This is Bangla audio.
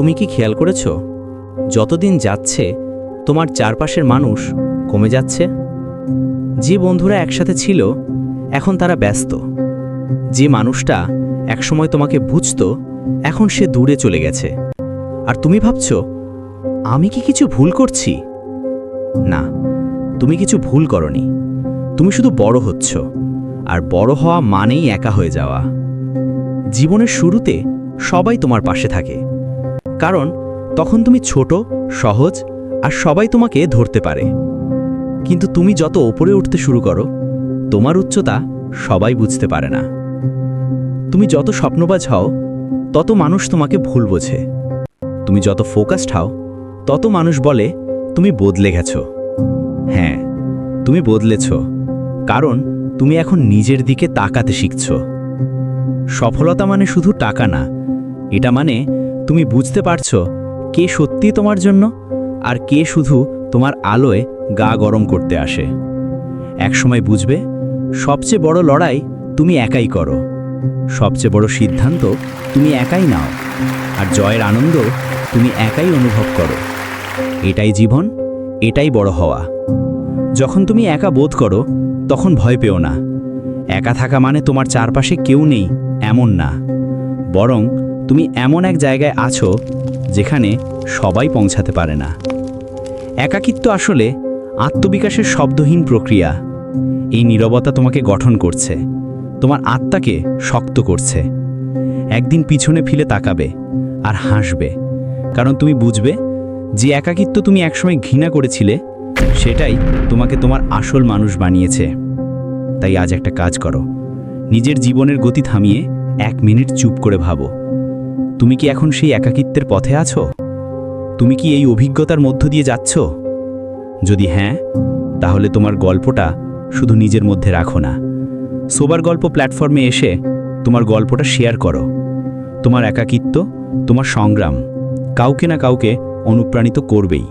তুমি কি খেয়াল করেছ? যতদিন যাচ্ছে, তোমার চারপাশের মানুষ কমে যাচ্ছে। যে বন্ধুরা একসাথে ছিল, এখন তারা ব্যস্ত। যে মানুষটা একসময় তোমাকে বুঝত, এখন সে দূরে চলে গেছে। আর তুমি ভাবছ, আমি কি কিছু ভুল করছি? না, তুমি কিছু ভুল করনি। তুমি শুধু বড় হচ্ছ, আর বড় হওয়া মানেই একা হয়ে যাওয়া। জীবনের শুরুতে সবাই তোমার পাশে থাকে। কারণ তখন তুমি ছোট, সহজ আর সবাই তোমাকে ধরতে পারে। কিন্তু তুমি যত ওপরে উঠতে শুরু করো, তোমার উচ্চতা সবাই বুঝতে পারে না। তুমি যত স্বপ্নবাজ হও, তত মানুষ তোমাকে ভুল বোঝে। তুমি যত ফোকাসড হও, তত মানুষ বলে, তুমি বদলে গেছ। হ্যাঁ তুমি বদলেছ, কারণ তুমি এখন নিজের দিকে তাকাতে শিখছ। সফলতা মানে শুধু টাকা না, এটা মানে তুমি বুঝতে পারছ কে সত্যি তোমার জন্য আর কে শুধু তোমার আলোয় গা গরম করতে আসে? একসময় বুঝবে, সবচেয়ে বড় লড়াই তুমি একাই করো। সবচেয়ে বড় সিদ্ধান্ত তুমি একাই নাও। আর জয়ের আনন্দ তুমি একাই অনুভব করো। এটাই জীবন, এটাই বড় হওয়া। যখন তুমি একা বোধ করো, তখন ভয় পেও না। একা থাকা মানে তোমার চারপাশে কেউ নেই, এমন না। বরং তুমি এমন এক জায়গায় আছো যেখানে সবাই পৌঁছাতে পারে না। একাকিত্ব আসলে আত্মবিকাশের শব্দহীন প্রক্রিয়া। এই নীরবতা তোমাকে গঠন করছে। তোমার আত্মাকে শক্ত করছে। একদিন পিছনে ফিরে তাকাবে আর হাসবে। কারণ তুমি বুঝবে, যে একাকিত্ব তুমি একসময় ঘৃণা করেছিলে, সেটাই তোমাকে তোমার আসল মানুষ বানিয়েছে। তাই আজ একটা কাজ করো। নিজের জীবনের গতি থামিয়ে এক মিনিট চুপ করে ভাবো। তুমি কি এখন সেই একাকিত্বের পথে আছো? তুমি কি এই অভিজ্ঞতার মধ্য দিয়ে যাচ্ছ? যদি হ্যাঁ তাহলে তোমার গল্পটা শুধু নিজের মধ্যে রাখো না। সোবার গল্প প্ল্যাটফর্মে এসে তোমার গল্পটা শেয়ার করো। তোমার একাকিত্ব, তোমার সংগ্রাম, কাউকে না কাউকে অনুপ্রাণিত করবেই।